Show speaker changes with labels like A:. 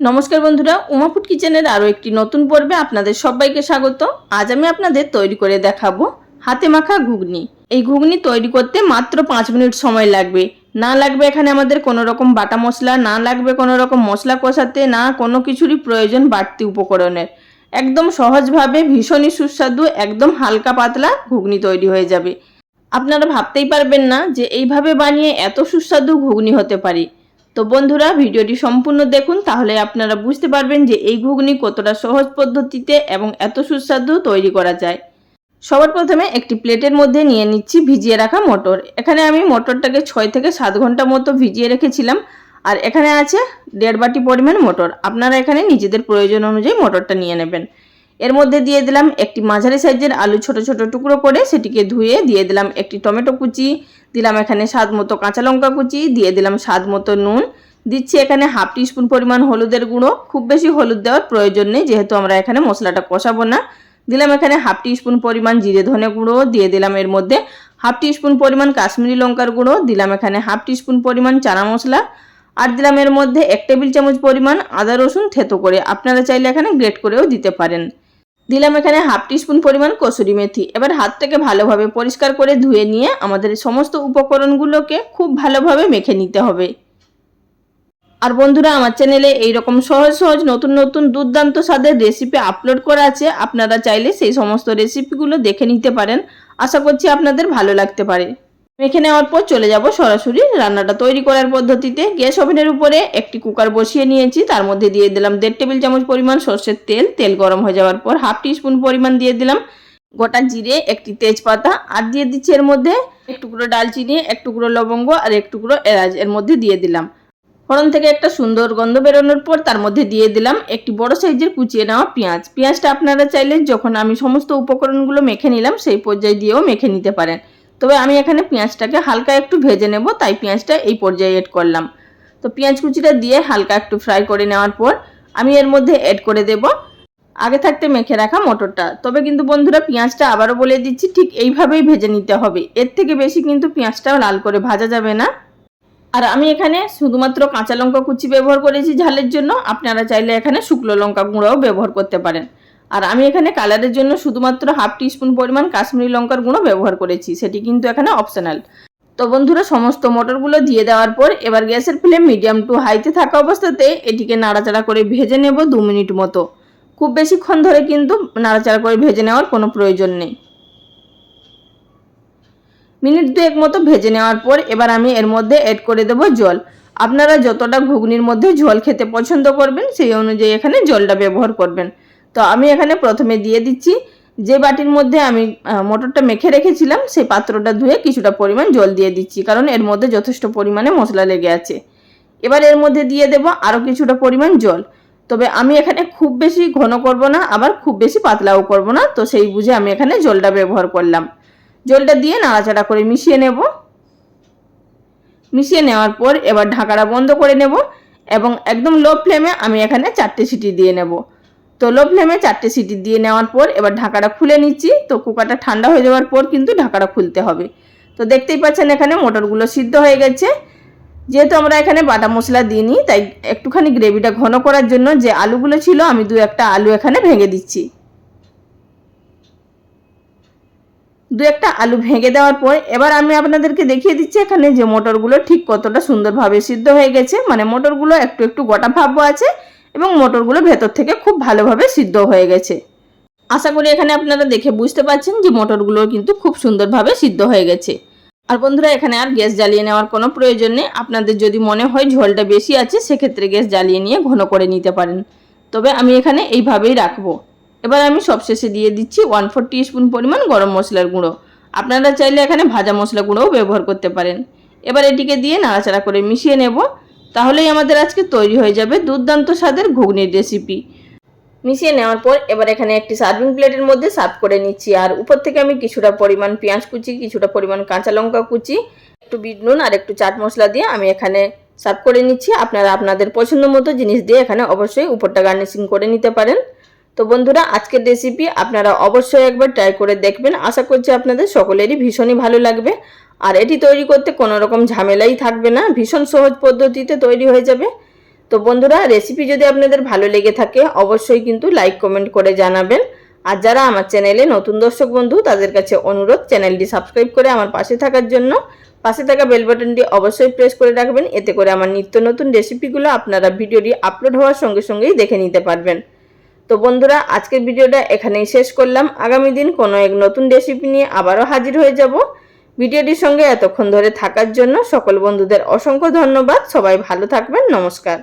A: নমস্কার বন্ধুরা উমাফুড কিচেনের আরও একটি নতুন পর্বে আপনাদের সবাইকে স্বাগত। আজ আমি আপনাদের তৈরি করে দেখাবো হাতে মাখা ঘুগনি। এই ঘুগনি তৈরি করতে মাত্র পাঁচ মিনিট সময় লাগবে। না লাগবে এখানে আমাদের কোনো রকম বাটা মশলা, না লাগবে কোনো রকম মশলা কষাতে, না কোনো কিছুরই প্রয়োজন বাড়তি উপকরণের। একদম সহজভাবে ভীষণই সুস্বাদু, একদম হালকা পাতলা ঘুগনি তৈরি হয়ে যাবে। আপনারা ভাবতেই পারবেন না যে এইভাবে বানিয়ে এত সুস্বাদু ঘুগনি হতে পারে। তো বন্ধুরা, ভিডিওটি সম্পূর্ণ দেখুন, তাহলে আপনারা বুঝতে পারবেন যে এই ঘুগনি কতটা সহজ পদ্ধতিতে এবং এত সুস্বাদু তৈরি করা যায়। সবার প্রথমে একটি প্লেটের মধ্যে নিয়ে নিচ্ছি ভিজিয়ে রাখা মটর। এখানে আমি মটরটাকে ছয় থেকে সাত ঘণ্টা মতো ভিজিয়ে রেখেছিলাম, আর এখানে আছে দেড় বাটি পরিমাণ মটর। আপনারা এখানে নিজেদের প্রয়োজন অনুযায়ী মটরটা নিয়ে নেবেন। এর মধ্যে দিয়ে দিলাম একটি মাঝারি সাইজের আলু ছোট ছোট টুকরো করে সেটিকে ধুয়ে দিয়ে দিলাম একটি টমেটো কুচি। দিলাম এখানে স্বাদ মতো কাঁচা লঙ্কা কুচি, দিয়ে দিলাম স্বাদ মতো নুন। দিচ্ছি এখানে হাফ টিস্পুন পরিমাণ হলুদের গুঁড়ো। খুব বেশি হলুদ দেওয়ার প্রয়োজন নেই, যেহেতু আমরা এখানে মশলাটা কষাবো না। দিলাম এখানে হাফ টিস্পুন পরিমাণ জিরে ধনে গুঁড়ো, দিয়ে দিলাম এর মধ্যে হাফ টিস্পুন পরিমাণ কাশ্মীরি লঙ্কার গুঁড়ো, দিলাম এখানে হাফ টিস্পুন পরিমাণ চানা মশলা। আর দিলাম এর মধ্যে এক টেবিল চামচ পরিমাণ আদা রসুন থেতো করে, আপনারা চাইলে এখানে গ্রেট করেও দিতে পারেন। দিলাম এখানে হাফ টিস্পুন পরিমাণ কসুরি মেথি। এবার হাতটাকে ভালোভাবে পরিষ্কার করে ধুয়ে নিয়ে আমাদের সমস্ত উপকরণগুলোকে খুব ভালোভাবে মেখে নিতে হবে। আর বন্ধুরা, আমার চ্যানেলে এইরকম সহজ সহজ নতুন নতুন দুর্দান্ত স্বাদের রেসিপি আপলোড করা আছে। আপনারা চাইলে সেই সমস্ত রেসিপিগুলো দেখে নিতে পারেন। আশা করছি আপনাদের ভালো লাগতে পারে। মেখে নেওয়ার পর চলে যাব সরাসরি রান্নাটা তৈরি করার পদ্ধতিতে। গ্যাস ওভেনের উপরে একটি কুকার বসিয়ে নিয়েছি, তার মধ্যে দিয়ে দিলাম দেড় টেবিল চামচ পরিমাণ সর্ষের তেল। তেল গরম হয়ে যাওয়ার পর হাফ টিস্পুন পরিমাণ দিয়ে দিলাম গোটা জিরে, একটি তেজপাতা, আর দিয়ে দিচ্ছি এর মধ্যে এক টুকরো ডালচিনি, এক টুকরো লবঙ্গ, আর এক টুকরো এলাচ এর মধ্যে দিয়ে দিলাম। ফোড়ন থেকে একটা সুন্দর গন্ধ বেরোনোর পর তার মধ্যে দিয়ে দিলাম একটি বড় সাইজের কুচিয়ে নেওয়া পেঁয়াজ। পেঁয়াজটা আপনারা চাইলে যখন আমি সমস্ত উপকরণগুলো মেখে নিলাম, সেই পর্যায়ে দিয়েও মেখে নিতে পারেন। তবে আমি এখানে পেঁয়াজটাকে হালকা একটু ভেজে নেব, তাই পেঁয়াজটা এই পর্যায়ে এড করলাম। তো পেঁয়াজ কুচিটা দিয়ে হালকা একটু ফ্রাই করে নেওয়ার পর আমি এর মধ্যে এড করে দেব। আগে থাকতে মেখে রাখা মটরটা। তবে কিন্তু বন্ধুরা, পেঁয়াজটা আবারও বলে দিচ্ছি, ঠিক এইভাবেই ভেজে নিতে হবে। এর থেকে বেশি কিন্তু পেঁয়াজটাও লাল করে ভাজা যাবে না। আর আমি এখানে শুধুমাত্র কাঁচা লঙ্কা কুচি ব্যবহার করেছি ঝালের জন্য। আপনারা চাইলে এখানে শুকনো লঙ্কা গুঁড়োও ব্যবহার করতে পারেন। আর আমি এখানে কালারের জন্য শুধুমাত্র হাফ টিস্পুন পরিমাণ কাশ্মীরি লঙ্কার গুঁড়ো ব্যবহার করেছি, সেটি কিন্তু এখানে অপশনাল তো বন্ধুরা, সমস্ত মটরগুলো দিয়ে দেওয়ার পর এবার গ্যাসের ফ্লেম মিডিয়াম টু হাইতে থাকা অবস্থাতে এটিকে নাড়াচাড়া করে ভেজে নেব দু মিনিট মতো। খুব বেশিক্ষণ ধরে কিন্তু নাড়াচাড়া করে ভেজে নেওয়ার কোনো প্রয়োজন নেই। মিনিট দুয়েক মতো ভেজে নেওয়ার পর এবার আমি এর মধ্যে অ্যাড করে দেব জল। আপনারা যতটা ঘুগনির মধ্যে জল খেতে পছন্দ করবেন, সেই অনুযায়ী এখানে জলটা ব্যবহার করবেন। তো আমি এখানে প্রথমে দিয়ে দিচ্ছি। যে বাটির মধ্যে আমি মটরটা মেখে রেখেছিলাম, সেই পাত্রটা ধুয়ে কিছুটা পরিমাণ জল দিয়ে দিচ্ছি, কারণ এর মধ্যে যথেষ্ট পরিমাণে মশলা লেগে আছে। এবার এর মধ্যে দিয়ে দেব আরও কিছুটা পরিমাণ জল। তবে আমি এখানে খুব বেশি ঘন করব না, আবার খুব বেশি পাতলাও করব না, তো সেই বুঝে আমি এখানে জলটা ব্যবহার করলাম। জলটা দিয়ে নাড়াচাড়া করে মিশিয়ে নেব। মিশিয়ে নেওয়ার পর এবার ঢাকাটা বন্ধ করে নেব এবং একদম লো ফ্লেমে আমি এখানে চারটে সিটি দিয়ে নেব। তো লো ফ্লেমে চারটে সিটি দিয়ে নেওয়ার পর এবার ঢাকাটা খুলে নিচ্ছি। তো কুকারটা ঠান্ডা হয়ে যাওয়ার পর কিন্তু ঢাকাটা খুলতে হবে। তো দেখতেই পাচ্ছেন এখানে মোটরগুলো সিদ্ধ হয়ে গেছে। যেহেতু আমরা এখানে বাটা মশলা দিইনি, তাই একটুখানি গ্রেভিটা ঘন করার জন্য যে আলুগুলো ছিল, আমি দু একটা আলু এখানে ভেঙে দিচ্ছি। দু একটা আলু ভেঙে দেওয়ার পর এবার আমি আপনাদেরকে দেখিয়ে দিচ্ছি এখানে যে মোটরগুলো ঠিক কতটা সুন্দরভাবে সিদ্ধ হয়ে গেছে। মানে মোটরগুলো একটু একটু গোটা ভাবও আছে এবং মোটরগুলো ভেতর থেকে খুব ভালোভাবে সিদ্ধ হয়ে গেছে। আশা করি এখানে আপনারা দেখে বুঝতে পারছেন যে মোটরগুলো কিন্তু খুব সুন্দরভাবে সিদ্ধ হয়ে গেছে। আর বন্ধুরা, এখানে আর গ্যাস জ্বালিয়ে নেওয়ার কোনো প্রয়োজন নেই। আপনাদের যদি মনে হয় ঝোলটা বেশি আছে, সেক্ষেত্রে গ্যাস জ্বালিয়ে নিয়ে ঘন করে নিতে পারেন। তবে আমি এখানে এইভাবেই রাখব। এবার আমি সবশেষে দিয়ে দিচ্ছি ওয়ান ফোর স্পুন পরিমাণ গরম মশলার গুঁড়ো। আপনারা চাইলে এখানে ভাজা মশলা গুঁড়োও ব্যবহার করতে পারেন। এবার এটিকে দিয়ে নাড়াচাড়া করে মিশিয়ে নেব। তাহলেই আমাদের আজকে তৈরি হয়ে যাবে দুর্দান্ত স্বাদের ঘুগনির রেসিপি মিশিয়ে নেওয়ার পর এবার এখানে একটি সার্ভিং প্লেটের মধ্যে সার্ভ করে নিচ্ছি। আর উপর থেকে আমি কিছুটা পরিমাণ পেঁয়াজ কুচি, কিছুটা পরিমাণ কাঁচা লঙ্কা কুচি, একটু বিট নুন আর একটু চাট মশলা দিয়ে আমি এখানে সার্ভ করে নিচ্ছি। আপনারা আপনাদের পছন্দ মতো জিনিস দিয়ে এখানে অবশ্যই উপরটা গার্নিশিং করে নিতে পারেন। তো বন্ধুরা, আজকের রেসিপি আপনারা অবশ্যই একবার ট্রাই করে দেখবেন। আশা করছি আপনাদের সকলেরই ভীষণই ভালো লাগবে। আর এটি তৈরি করতে কোনো রকম ঝামেলাই থাকবে না, ভীষণ সহজ পদ্ধতিতে তৈরি হয়ে যাবে। তো বন্ধুরা রেসিপি যদি আপনাদের ভালো লেগে থাকে, অবশ্যই কিন্তু লাইক কমেন্ট করে জানাবেন। আর যারা আমার চ্যানেলে নতুন দর্শক বন্ধু, তাদের কাছে অনুরোধ চ্যানেলটি সাবস্ক্রাইব করে আমার পাশে থাকার জন্য। পাশে থাকা বেল বাটনটি অবশ্যই প্রেস করে রাখবেন, এতে করে আমার নিত্য নতুন রেসিপিগুলো আপনারা ভিডিওটি আপলোড হওয়ার সঙ্গে সঙ্গেই দেখে নিতে পারবেন। তো বন্ধুরা, আজকের ভিডিওটা এখানেই শেষ করলাম। আগামী দিন কোনো এক নতুন রেসিপি নিয়ে আবারও হাজির হয়ে যাব। ভিডিওটির সঙ্গে এতক্ষণ ধরে থাকার জন্য সকল বন্ধুদের অসংখ্য ধন্যবাদ। সবাই ভালো থাকবেন। নমস্কার।